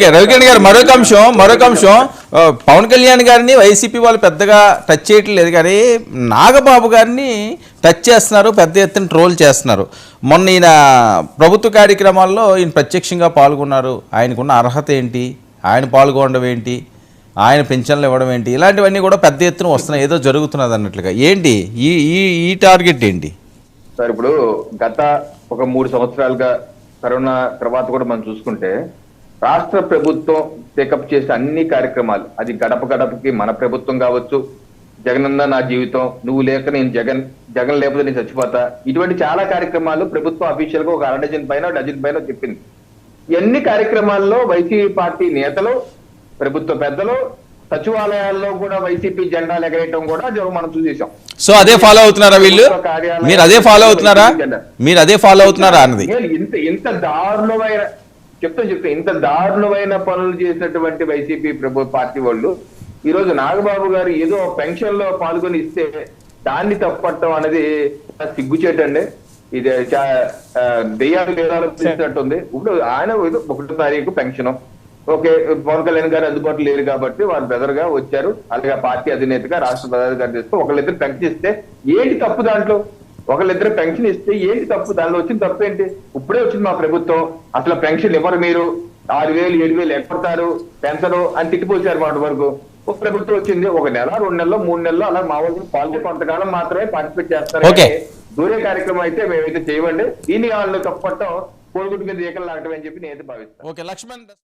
Okay Ravikiran గారు మరొక అంశం మరొక అంశం. పవన్ కళ్యాణ్ గారిని వైసీపీ వాళ్ళు పెద్దగా టచ్ చేయటం లేదు కానీ నాగబాబు గారిని టచ్ చేస్తున్నారు పెద్ద ఎత్తున ట్రోల్ చేస్తున్నారు. మొన్న ఈయన ప్రభుత్వ కార్యక్రమాల్లో ఈయన ప్రత్యక్షంగా పాల్గొన్నారు. ఆయనకున్న అర్హత ఏంటి? ఆయన పాల్గొనడం ఏంటి? ఆయన పెన్షన్లు ఇవ్వడం ఏంటి? ఇలాంటివన్నీ కూడా పెద్ద ఎత్తున వస్తున్నాయి ఏదో జరుగుతున్నది అన్నట్లుగా. ఏంటి? ఈ ఈ ఈ టార్గెట్ ఏంటి? సార్ ఇప్పుడు గత ఒక మూడు సంవత్సరాలుగా కరోనా తర్వాత కూడా మనం చూసుకుంటే రాష్ట్ర ప్రభుత్వం టేకప్ చేసే అన్ని కార్యక్రమాలు అది గడప గడపకి మన ప్రభుత్వం కావచ్చు జగనన్న నా జీవితం నువ్వు లేక నేను జగన్ జగన్ లేకపోతే నేను చచ్చిపోతా. ఇటువంటి చాలా కార్యక్రమాలు ప్రభుత్వం అఫీషియల్గా ఒక అర డజన్ పైన డజన్ పైన చెప్పింది. ఎన్ని కార్యక్రమాల్లో వైసీపీ పార్టీ నేతలు ప్రభుత్వ పెద్దలు సచివాలయాల్లో కూడా వైసీపీ జెండాలు ఎగరేయటం కూడా మనం చూసేసాం సో అదే ఫాలో అవుతున్నారా వీళ్ళు? మీరు అదే ఫాలో అవుతున్నారా? మీరు అదే ఫాలో అవుతున్నారా అన్నది? నేను ఇంత ఇంత దారుణమైన చెప్తా చెప్తా. ఇంత దారుణమైన పనులు చేసినటువంటి వైసీపీ ప్రభు పార్టీ వాళ్ళు ఈ రోజు నాగబాబు గారు ఏదో పెన్షన్లో పాల్గొని ఇస్తే దాన్ని తప్పట్టం అనేది సిగ్గుచేటండి ఇది దెయ్యాలు వేదాలు చేసినట్టుంది ఇప్పుడు ఆయన ఒకటో తారీఖు పెన్షన్. ఓకే పవన్ కళ్యాణ్ గారు అందుబాటులో లేరు కాబట్టి వారు బ్రదర్గా వచ్చారు. అలాగే పార్టీ అధినేతగా రాష్ట్ర ప్రధాని గారు చేస్తే ఒకళ్ళిద్దరు పెన్షన్ ఇస్తే ఏంటి తప్పు దాంట్లో? ఒకళ్ళిద్దరు పెన్షన్ ఇస్తే ఏంటి తప్పు? దానిలో వచ్చిన తప్పు ఏంటి? ఇప్పుడే వచ్చింది మా ప్రభుత్వం. అసలు పెన్షన్ ఇవ్వరు మీరు? ఆరు వేలు ఏడు వేలు ఎక్కడతారు పెన్షన్ అని తిట్టిపోసారు మాట వరకు. ఒక ప్రభుత్వం వచ్చింది. ఒక నెల రెండు నెలలు మూడు నెలలు అలా మా వాళ్ళు పాల్గొని కొంతకాలం మాత్రమే పార్టిసిపేట్ చేస్తారు. దూరే కార్యక్రమం అయితే మేమైతే చేయమండి. దీన్ని వాళ్ళు తప్పట్టం కోడిగుడ్డు మీద ఏకలు లాగటం అని చెప్పి నేనైతే భావిస్తాను. ఓకే. లక్ష్మణ్